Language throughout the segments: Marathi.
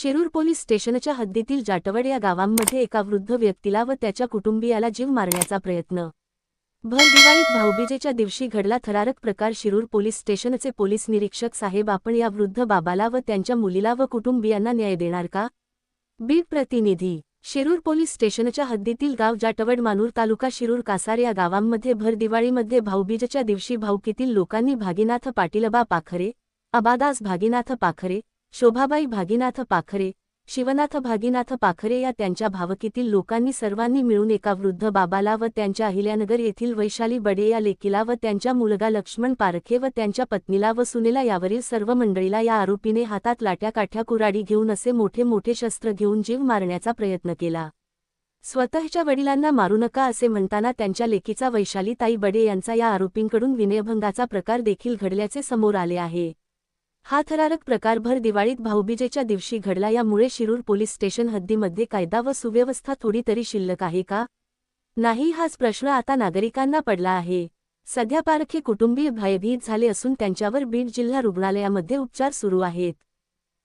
शिरूर पोलीस स्टेशनच्या हद्दीतील जाटवड या गावांमध्ये एका वृद्ध व्यक्तीला व त्याच्या कुटुंबियाला जीव मारण्याचा प्रयत्न. भर दिवाळीत भाऊबीजेच्या दिवशी घडला थरारक प्रकार शिरूर पोलीस स्टेशनचे पोलीस निरीक्षक साहेब आपण या वृद्ध बाबाला व त्यांच्या मुलीला व कुटुंबियांना न्याय देणार का? बीड प्रतिनिधी शिरूर पोलीस स्टेशनच्या हद्दीतील गाव जाटवड मानूर तालुका शिरूर कासार या गावांमध्ये भर दिवाळीमध्ये भाऊबीजेच्या दिवशी भाऊकीतील लोकांनी भागीनाथ पाटीलबा पाखरे अबादास भागीनाथ पाखरे शोभाबाई भागीनाथ पाखरे शिवनाथ भागीनाथ पाखरे या त्यांच्या भावकीतील लोकांनी सर्वांनी मिळून एका वृद्ध बाबाला व त्यांच्या अहिल्यानगर येथील वैशाली बडे या लेकीला व त्यांच्या मुलगा लक्ष्मण पारखे व त्यांच्या पत्नीला व सुनेला यावरील सर्व मंडळीला या आरोपीने हातात लाट्या काठ्या कुराडी घेऊन असे मोठे मोठे शस्त्र घेऊन जीव मारण्याचा प्रयत्न केला. स्वतःच्या वडिलांना मारू नका असे म्हणताना त्यांच्या लेकीचा वैशाली ताई बडे यांचा या आरोपींकडून विनयभंगाचा प्रकार देखील घडल्याचे समोर आले आहे. हा थरारक प्रकार भर दिवाळीत भाऊबीजेच्या दिवशी घडला यामुळे शिरूर पोलीस स्टेशन हद्दीमध्ये कायदा व सुव्यवस्था थोडी तरी शिल्लक आहे का? नाही हाच प्रश्न आता नागरिकांना पडला आहे. सध्या पारखे कुटुंबीय भयभीत झाले असून त्यांच्यावर बीड जिल्हा रुग्णालयामध्ये उपचार सुरू आहेत.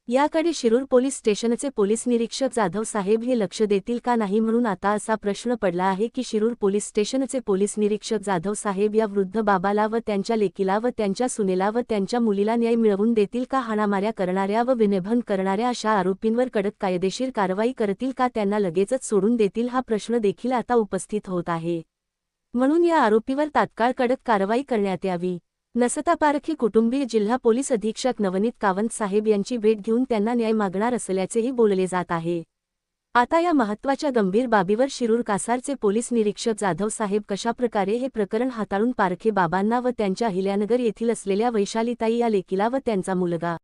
याकडे शिरूर पोलीस स्टेशनचे पोलीस निरीक्षक जाधव साहेब हे लक्ष देतील का नाही म्हणून आता असा प्रश्न पडला आहे की शिरूर पोलीस स्टेशनचे पोलीस निरीक्षक जाधव साहेब या वृद्ध बाबाला व त्यांच्या लेकीला व त्यांच्या सुनेला व त्यांच्या मुलीला न्याय मिळवून देतील का हाणामाऱ्या करणाऱ्या व विनयभंग करणाऱ्या अशा आरोपींवर कडक कायदेशीर कारवाई करतील का त्यांना लगेचच सोडून देतील हा प्रश्न देखील आता उपस्थित होत आहे. म्हणून या आरोपीवर तात्काळ कडक कारवाई करण्यात यावी. नसतापारखी कुटुंबीय जिल्हा पोलीस अधीक्षक नवनीत कावंत साहेब यांची भेट घेऊन त्यांना न्याय मागणार असल्याचेही बोलले जात आहे. आता या महत्त्वाच्या गंभीर बाबीवर शिरूर कासारचे पोलीस निरीक्षक जाधव साहेब कशाप्रकारे हे प्रकरण हाताळून पारखे बाबांना व त्यांच्या अहिल्यानगर येथील असलेल्या वैशालीताई या लेकीला व त्यांचा मुलगा